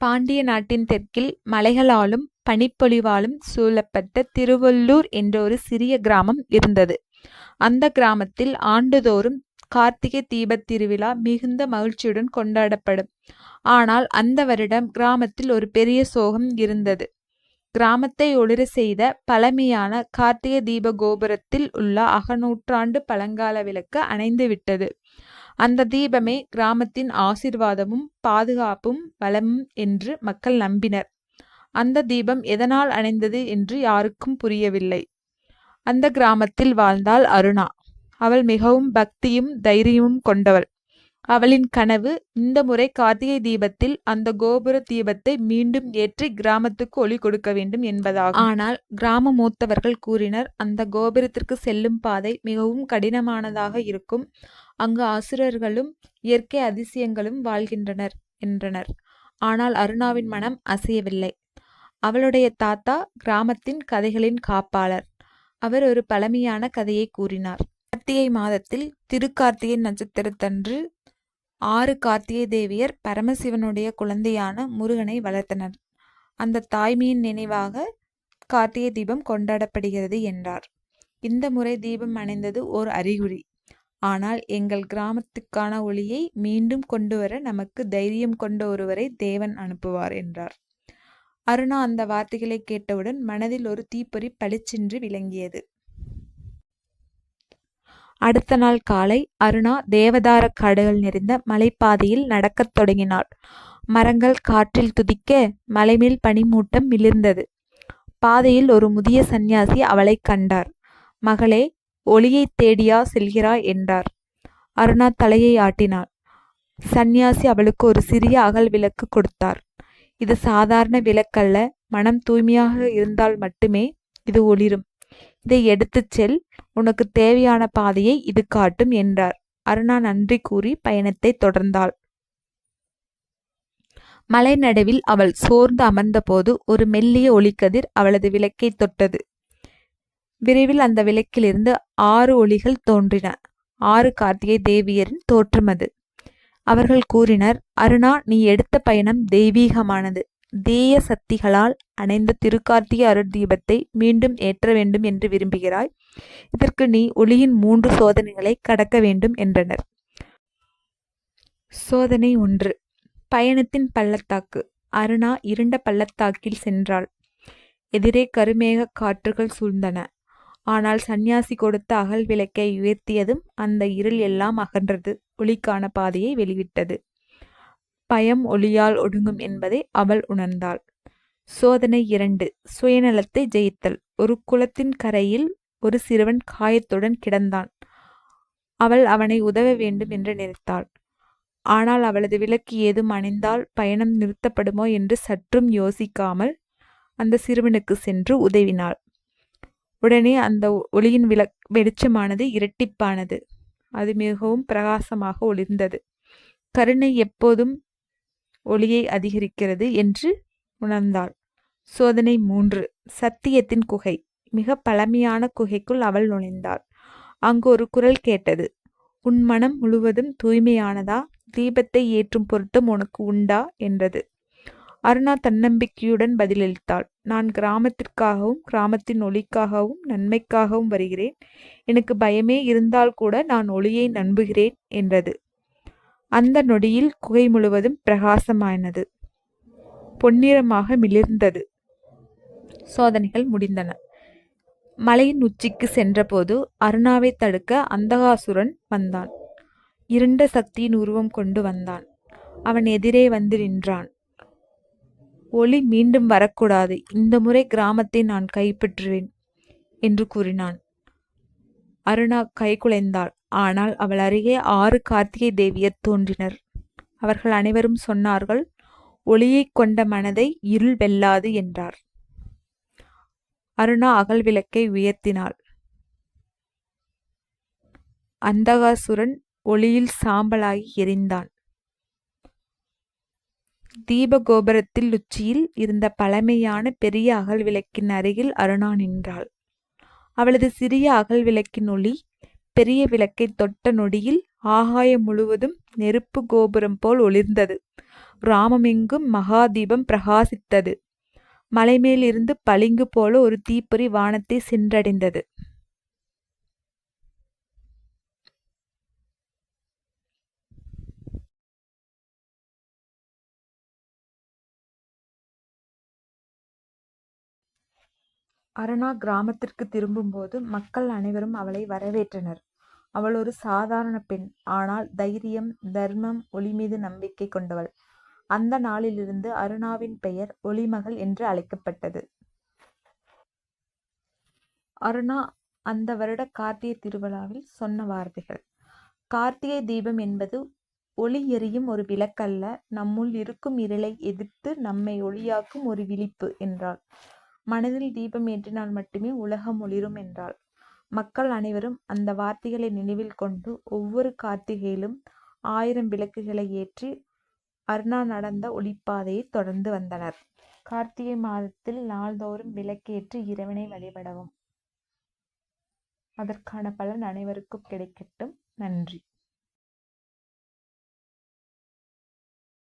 பாண்டிய நாட்டின் தெற்கில் மலைகளாலும் பனிப்பொழிவாலும் சூழப்பட்ட திருவள்ளூர் என்ற ஒரு சிறிய கிராமம் இருந்தது. அந்த கிராமத்தில் ஆண்டுதோறும் கார்த்திகை தீபத் திருவிழா மிகுந்த மகிழ்ச்சியுடன் கொண்டாடப்படும். ஆனால் அந்த வருடம் கிராமத்தில் ஒரு பெரிய சோகம் இருந்தது. கிராமத்தை ஒளிர செய்த பழமையான கார்த்திகை தீப கோபுரத்தில் உள்ள அகநூற்றாண்டு பழங்கால விளக்கு அணைந்து விட்டது. அந்த தீபமே கிராமத்தின் ஆசிர்வாதமும் பாதுகாப்பும் வளமும் என்று மக்கள் நம்பினர். அந்த தீபம் எதனால் அணைந்தது என்று யாருக்கும் புரியவில்லை. அந்த கிராமத்தில் வாழ்ந்தாள் அருணா. அவள் மிகவும் பக்தியும் தைரியமும் கொண்டவள். அவளின் கனவு இந்த முறை கார்த்திகை தீபத்தில் அந்த கோபுர தீபத்தை மீண்டும் ஏற்றி கிராமத்துக்கு ஒளி கொடுக்க வேண்டும் என்பதாகும். ஆனால் கிராம மூத்தவர்கள் கூறினர் அந்த கோபுரத்திற்கு செல்லும் பாதை மிகவும் கடினமானதாக இருக்கும். அங்கு அசுரர்களும் இயற்கை அதிசயங்களும் வாழ்கின்றனர் என்றனர். ஆனால் அருணாவின் மனம் அசையவில்லை. அவளுடைய தாத்தா கிராமத்தின் கதைகளின் காப்பாளர். அவர் ஒரு பழமையான கதையை கூறினார். கார்த்திகை மாதத்தில் திருக்கார்த்திகை நட்சத்திரத்தன்று ஆறு கார்த்திகை தேவியர் பரமசிவனுடைய குழந்தையான முருகனை வளர்த்தனர். அந்த தாய்மையின் நினைவாக கார்த்திகை தீபம் கொண்டாடப்படுகிறது என்றார். இந்த முறை தீபம் அணைந்தது ஓர் அறிகுறி. ஆனால் எங்கள் கிராமத்துக்கான ஒளியை மீண்டும் கொண்டுவர நமக்கு தைரியம் கொண்ட ஒருவரை தேவன் அனுப்புவார் என்றார். அருணா அந்த வார்த்தைகளைக் கேட்டவுடன் மனதில் ஒரு தீப்பொறி பளிச்சென்று விளங்கியது. அடுத்த நாள் காலை அருணா தேவதாரக் காடுகள் நிறைந்த மலைப்பாதையில் நடக்கத் தொடங்கினாள். மரங்கள் காற்றில் துதிக்க மலைமேல் பனிமூட்டம் மிளிர்ந்தது. பாதையில் ஒரு முதிய சந்நியாசி அவளை கண்டார். மகளே ஒளியைத் தேடியா செல்கிறாய் என்றார். அருணா தலையை ஆட்டினாள். சந்நியாசி அவளுக்கு ஒரு சிறிய அகல் விளக்கு கொடுத்தார். இது சாதாரண விளக்கல்ல மனம் தூய்மையாக இருந்தால் மட்டுமே இது ஒளிரும். இதை எடுத்துச் செல். உனக்கு தேவையான பாதையை இது காட்டும் என்றார். அருணா நன்றி கூறி பயணத்தை தொடர்ந்தாள். மலை நடுவில் அவள் சோர்ந்து அமர்ந்தபோது ஒரு மெல்லிய ஒளிக்கதிர் அவளது விளக்கைத் தொட்டது. விரைவில் அந்த விளக்கிலிருந்து ஆறு ஒளிகள் தோன்றின. ஆறு கார்த்திகை தேவியரின் தோற்றம் அது. அவர்கள் கூறினர் அருணா நீ எடுத்த பயணம் தெய்வீகமானது. தீய சக்திகளால் அணைந்த திருக்கார்த்திகை அருட்தீபத்தை மீண்டும் ஏற்ற வேண்டும் என்று விரும்புகிறாய். இதற்கு நீ ஒளியின் மூன்று சோதனைகளை கடக்க வேண்டும் என்றனர். சோதனை ஒன்று. பயணத்தின் பள்ளத்தாக்கு. அருணா இருண்ட பள்ளத்தாக்கில் சென்றாள். எதிரே கருமேகக் காற்றுகள் சூழ்ந்தன. ஆனால் சந்நியாசி கொடுத்த அகல் விளக்கை உயர்த்தியதும் அந்த இருள் எல்லாம் அகன்றது ஒளிக்கான பாதையை வெளிவிட்டது. பயம் ஒளியால் ஒடுங்கும் என்பதை அவள் உணர்ந்தாள். சோதனை இரண்டு. சுயநலத்தை ஜெயித்தல். ஒரு குளத்தின் கரையில் ஒரு சிறுவன் காயத்துடன் கிடந்தான். அவள் அவனை உதவ வேண்டும் என்று நினைத்தாள். ஆனால் அவளது விளக்கு ஏதும் அணிந்தால் பயணம் நிறுத்தப்படுமோ என்று சற்றும் யோசிக்காமல் அந்த சிறுவனுக்கு சென்று உதவினாள். உடனே அந்த ஒளியின் வெளிச்சமானது இரட்டிப்பானது. அது மிகவும் பிரகாசமாக ஒளிர்ந்தது. கருணை எப்போதும் ஒளியை அதிகரிக்கிறது என்று உணர்ந்தாள். சோதனை மூன்று. சத்தியத்தின் குகை. மிக பழமையான குகைக்குள் அவள் நுழைந்தாள். அங்கு ஒரு குரல் கேட்டது. உன் மனம் முழுவதும் தூய்மையானதா? தீபத்தை ஏற்றும் பொருத்தம் உனக்கு உண்டா? என்றது. அருணா தன்னம்பிக்கையுடன் பதிலளித்தாள். நான் கிராமத்திற்காகவும் கிராமத்தின் ஒளிக்காகவும் நன்மைக்காகவும் வருகிறேன். எனக்கு பயமே இருந்தால் கூட நான் ஒளியை நம்புகிறேன் என்றது. அந்த நொடியில் குகை முழுவதும் பிரகாசமானது. பொன்னிறமாக மிளிர்ந்தது. சோதனைகள் முடிந்தன. மலையின் உச்சிக்கு சென்றபோது அருணாவைத் தடுக்க அந்தகாசுரன் வந்தான். இருண்ட சக்தியின் உருவம் கொண்டு வந்தான். அவன் எதிரே வந்து நின்றான். ஒளி மீண்டும் வரக்கூடாது. இந்த முறை கிராமத்தை நான் கைப்பற்றுவேன் என்று கூறினான். அருணா கைகுலைந்தாள். ஆனால் அவள் அருகே ஆறு கார்த்திகை தேவியர் தோன்றினர். அவர்கள் அனைவரும் சொன்னார்கள் ஒளியைக் கொண்ட மனதை இருள் வெல்லாது என்றார். அருணா அகல் விளக்கை உயர்த்தினாள். அந்தகாசுரன் ஒளியில் சாம்பலாகி எரிந்தான். தீப கோபுரத்தில் உச்சியில் இருந்த பழமையான பெரிய அகல் விளக்கின் அருகில் அருணா நின்றாள். அவளது சிறிய அகல் விளக்கின் ஒளி பெரிய விளக்கைத் தொட்ட நொடியில் ஆகாயம் முழுவதும் நெருப்பு கோபுரம் போல் ஒளிர்ந்தது. கிராமமெங்கும் மகாதீபம் பிரகாசித்தது. மலைமேலிருந்து பளிங்கு போல ஒரு தீப்பொறி வானத்தை சென்றடைந்தது. அருணா கிராமத்திற்கு திரும்பும்போது மக்கள் அனைவரும் அவளை வரவேற்றனர். அவள் ஒரு சாதாரண பெண். ஆனால் தைரியம், தர்மம், ஒளிமீது நம்பிக்கை கொண்டவள். அந்த நாளிலிருந்து அருணாவின் பெயர் ஒளிமகள் என்று அழைக்கப்பட்டது. அருணா அந்த வருட கார்த்திகை திருவிழாவில் சொன்ன வார்த்தைகள். கார்த்திகை தீபம் என்பது ஒளி எரியும் ஒரு விளக்கல்ல நம்முள் இருக்கும் இருளை எதிர்த்து நம்மை ஒளியாக்கும் ஒரு விழிப்பு என்றாள். மனதில் தீபம் ஏற்றினால் மட்டுமே உலகம் ஒளிரும் என்றாள். மக்கள் அனைவரும் அந்த வார்த்தைகளை நினைவில் கொண்டு ஒவ்வொரு கார்த்திகையிலும் ஆயிரம் விளக்குகளை ஏற்றி அருணா நடந்த ஒளிப்பாதையை தொடர்ந்து வந்தனர். கார்த்திகை மாதத்தில் நாள்தோறும் விளக்கேற்றி இறைவனை வழிபடவும். அதற்கான பலன் அனைவருக்கும் கிடைக்கட்டும். நன்றி.